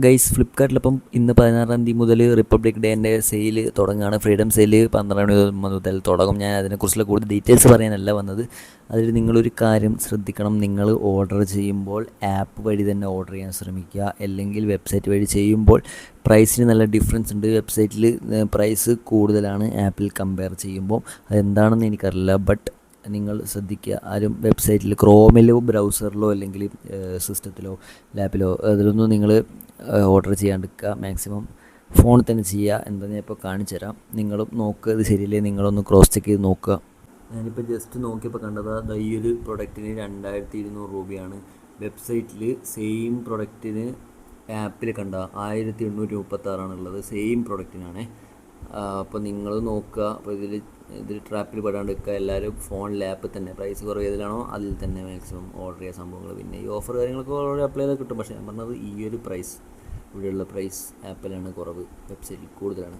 Guys ഫ്ലിപ്കാർട്ടിലിപ്പം ഇന്ന് പതിനാറാം തീയതി മുതൽ റിപ്പബ്ലിക് ഡേന്റെ സെയിൽ തുടങ്ങുകയാണ്. ഫ്രീഡം സെയിൽ പന്ത്രണ്ട് മണി മുതൽ തുടങ്ങും. ഞാൻ അതിനെക്കുറിച്ചുള്ള കൂടുതൽ ഡീറ്റെയിൽസ് പറയാനല്ല വന്നത്. അതിൽ നിങ്ങളൊരു കാര്യം ശ്രദ്ധിക്കണം. നിങ്ങൾ ഓർഡർ ചെയ്യുമ്പോൾ ആപ്പ് വഴി തന്നെ ഓർഡർ ചെയ്യാൻ ശ്രമിക്കുക. അല്ലെങ്കിൽ വെബ്സൈറ്റ് വഴി ചെയ്യുമ്പോൾ പ്രൈസിന് നല്ല ഡിഫറൻസ് ഉണ്ട്. വെബ്സൈറ്റിൽ പ്രൈസ് കൂടുതലാണ് ആപ്പിൽ കമ്പയർ ചെയ്യുമ്പോൾ. അതെന്താണെന്ന് എനിക്കറിയില്ല. ബട്ട് നിങ്ങൾ ശ്രദ്ധിക്കുക. ആരും വെബ്സൈറ്റിൽ ക്രോമിലോ ബ്രൗസറിലോ അല്ലെങ്കിൽ സിസ്റ്റത്തിലോ ലാപ്പിലോ അതിലൊന്നും നിങ്ങൾ ഓർഡർ ചെയ്യാണ്ടിരിക്കുക മാക്സിമം ഫോണിൽ തന്നെ ചെയ്യുക എന്താ ഞാൻ ഇപ്പോൾ കാണിച്ചു തരാം. നിങ്ങളും നോക്കുക ഇത് ശരിയല്ലേ? നിങ്ങളൊന്ന് ക്രോസ് ചെക്ക് ചെയ്ത് നോക്കുക ഞാനിപ്പോൾ ജസ്റ്റ് നോക്കിയപ്പോൾ കണ്ടത് ഈ ഒരു പ്രൊഡക്റ്റിന് രണ്ടായിരത്തി ഇരുന്നൂറ് രൂപയാണ്. വെബ്സൈറ്റിൽ സെയിം പ്രൊഡക്റ്റിന് ആപ്പിൽ കണ്ട ആയിരത്തി എണ്ണൂറ്റി മുപ്പത്താറാണുള്ളത് സെയിം പ്രൊഡക്റ്റിനാണ് അപ്പോൾ നിങ്ങൾ നോക്കുക. അപ്പോൾ ഇതിൽ ഇതിൽ ട്രാപ്പിൽ പെടാണ്ട് നിൽക്കുക എല്ലാവരും ഫോൺ ആപ്പിൽ തന്നെ. പ്രൈസ് കുറവ് ഏതിലാണോ അതിൽ തന്നെ മാക്സിമം ഓർഡർ ചെയ്യുക സംഭവങ്ങൾ പിന്നെ ഈ ഓഫർ കാര്യങ്ങളൊക്കെ ഓൾറെഡി അപ്ലൈ ചെയ്താൽ കിട്ടും. പക്ഷേ ഞാൻ പറഞ്ഞത് ഈ ഒരു പ്രൈസ് ഇവിടെയുള്ള പ്രൈസ് ആപ്പിലാണ് കുറവ്. വെബ്സൈറ്റിൽ കൂടുതലാണ്.